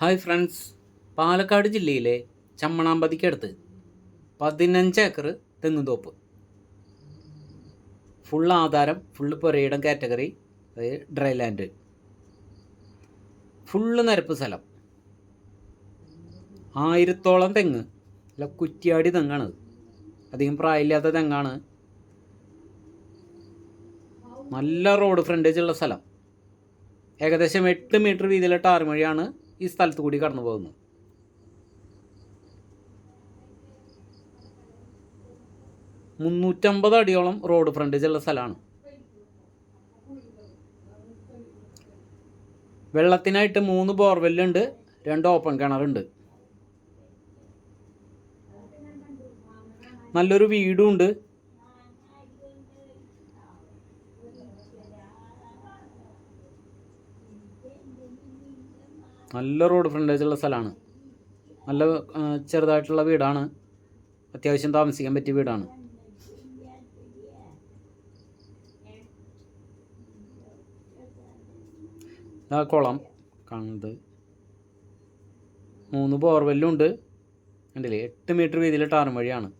Hi friends. Palakkad ജില്ലയിലെ ചമ്മണാമ്പതിക്കടുത്ത് പതിനഞ്ച് ഏക്കർ തെങ്ങുതോപ്പ്. ഫുൾ ആധാരം ഫുള്ള് പുരയിടം കാറ്റഗറി അതായത് ഡ്രൈ ലാൻഡ് ഫുള്ള് നിരപ്പ് സ്ഥലം. ആയിരത്തോളം തെങ്ങ്. അല്ല കുറ്റിയാടി തെങ്ങാണ് അധികം പ്രായമില്ലാത്ത തെങ്ങാണ്. നല്ല റോഡ് ഫ്രണ്ടേജ് ഉള്ള സ്ഥലം. ഏകദേശം എട്ട് മീറ്റർ വീതിയിലെ ടാർ വഴിയാണ് ഈ സ്ഥലത്ത് കൂടി കടന്നു പോകുന്നു. മുന്നൂറ്റമ്പത് അടിയോളം റോഡ് ഫ്രണ്ടേജ് ഉള്ള സ്ഥലമാണ്. വെള്ളത്തിനായിട്ട് മൂന്ന് ബോർവെല്ലുണ്ട് രണ്ട് ഓപ്പൺ കിണറുണ്ട് നല്ലൊരു വീടും ഉണ്ട്. നല്ല റോഡ് ഫ്രണ്ടേജ് ഉള്ള സ്ഥലമാണ്. നല്ല ചെറുതായിട്ടുള്ള വീടാണ്. അത്യാവശ്യം താമസിക്കാൻ പറ്റിയ വീടാണ്. കുളം. കാണുന്നത്. മൂന്ന് ബോർവെല്ലും ഉണ്ട്. കണ്ടില്ലേ? എട്ട് മീറ്റർ വീതിയിൽ ടാറും വഴിയാണ്.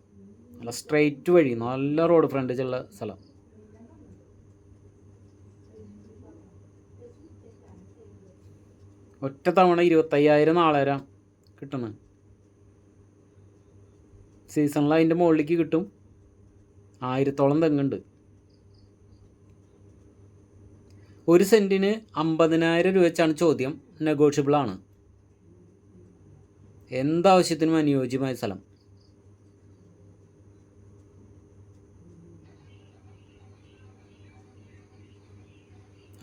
നല്ല സ്ട്രെയിറ്റ് വഴി. നല്ല റോഡ് ഫ്രണ്ടേജ് ഉള്ള സ്ഥലം. ഒറ്റ തവണ ഇരുപത്തയ്യായിരം നാളേരാം കിട്ടുന്നത്. സീസണിൽ അതിന്റെ മുകളിലേക്ക് കിട്ടും. ആയിരത്തോളം തെങ്ങുണ്ട്. ഒരു സെന്റിന് അമ്പതിനായിരം രൂപ വെച്ചാണ് ചോദ്യം നെഗോഷ്യബിളാണ് എന്താവശ്യത്തിനും അനുയോജ്യമായ സ്ഥലം?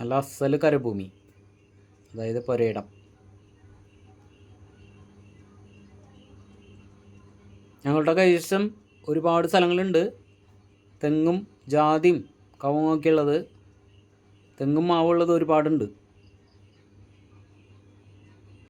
അല്ല അസൽ കരഭൂമി. അതായത് പുരയിടം ഞങ്ങളുടെ കൈവശം ഒരുപാട് സ്ഥലങ്ങളുണ്ട്. തെങ്ങും ജാതിയും കവുങ്ങൊക്കെ ഉള്ളത്. തെങ്ങും മാവുള്ളത് ഒരുപാടുണ്ട്.